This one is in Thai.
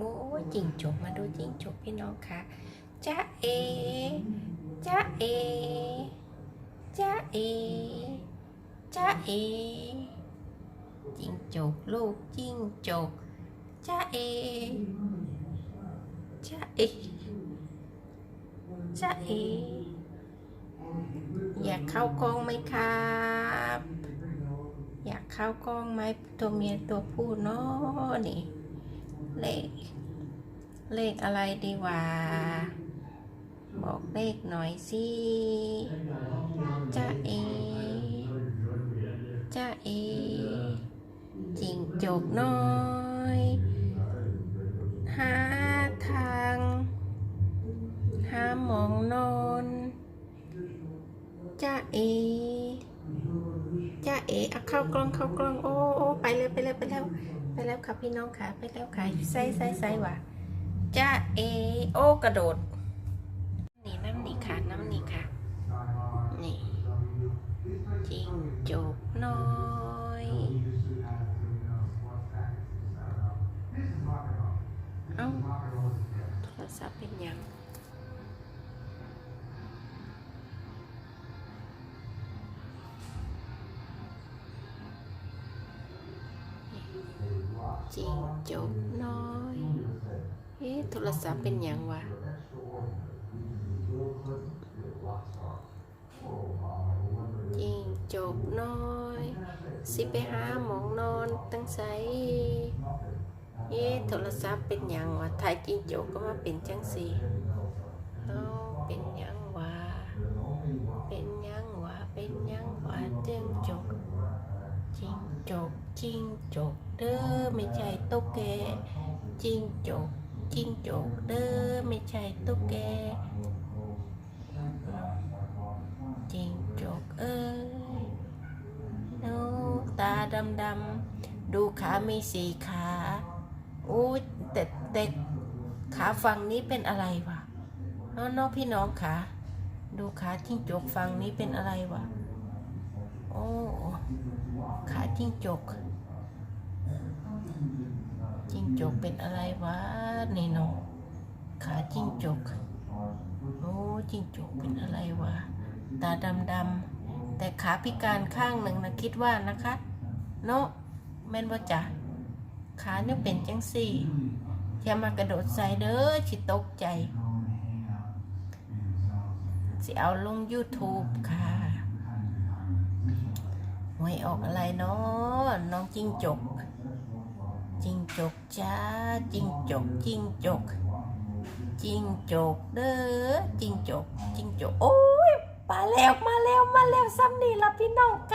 โอ้ยจิงจกมาดูจิงจกพี่น้องค่ะจ้าเอจ้าเอจ้าเอจ้าเอจิงจกลูกจิงจกจ้าเอจ้าเอจ้าเออยากเข้ากล้องไหมครับอยากเข้ากล้องไหมตัวเมียตัวผู้เนาะนี่ เลข เลขอะไรดีวะบอกเลขหน่อยสิจ้าเอจ้าเอจิงจกน้อยหาทางหาหมองนอนจ้าเอจ้าเอเอาเข้ากล้องเข้ากล้องโอ้โอ้ไปแล้วไปแล้วไปแล้ว ไปแล้วค่ะพี่น้องค่ะ ไปแล้วค่ะใส่ใส่ใส่ว่ะจ้าเอโอกระโดด นี่น้ำนี่ค่ะ น้ำนี่ค่ะ นี่จิงจกน้อยเอ้าโทรศัพท์เป็นยัง จิงจกน้อยเอ๊ะโทรศัพท์เป็นหยังวะจิงจกน้อย สิไปหาหมองนอนตั้งไสเอ๊ะโทรศัพท์เป็นหยังวะถ่ายจิงจกก็มาเป็นจังสีเอาเป็นหยังวะเป็นหยังวะเป็นหยังวะจิงจกจิงจกจิงจก เด้อไม่ใช่ตุ๊กแกจิงจกจิงจกเด้อไม่ใช่ตุ๊กแกจิงจกเอ้ยโอ้ตาดำดำดูขามีสีขาโอ้แต่แต่ขาฝั่งนี้เป็นอะไรวะน้องน้องพี่น้องขาดูขาจิ้งจกฝั่งนี้เป็นอะไรวะโอ้ขาจิ้งจก จกเป็นอะไรวะนี่น้องขาจิ้งจก โอ้จิ้งจกเป็นอะไรวะ ตาดำดำแต่ขาพิการข้างหนึ่งนะคิดว่านะคะ เนาะแม่นว่าจ้ะขาเนี่ยเป็นจังสี่อย่ามากระโดดใส่เด้อชิตกใจ สิเอาลง YouTube ค่ะหวยออกอะไรเนาะน้องจิ้งจก จิงจกจ้าจิงจกจิงจกจิงจกเด้อจิงจกจิงจกโอ้ยมาแล้วมาแล้วมาแล้วซ้ำนี่ละพี่น้อง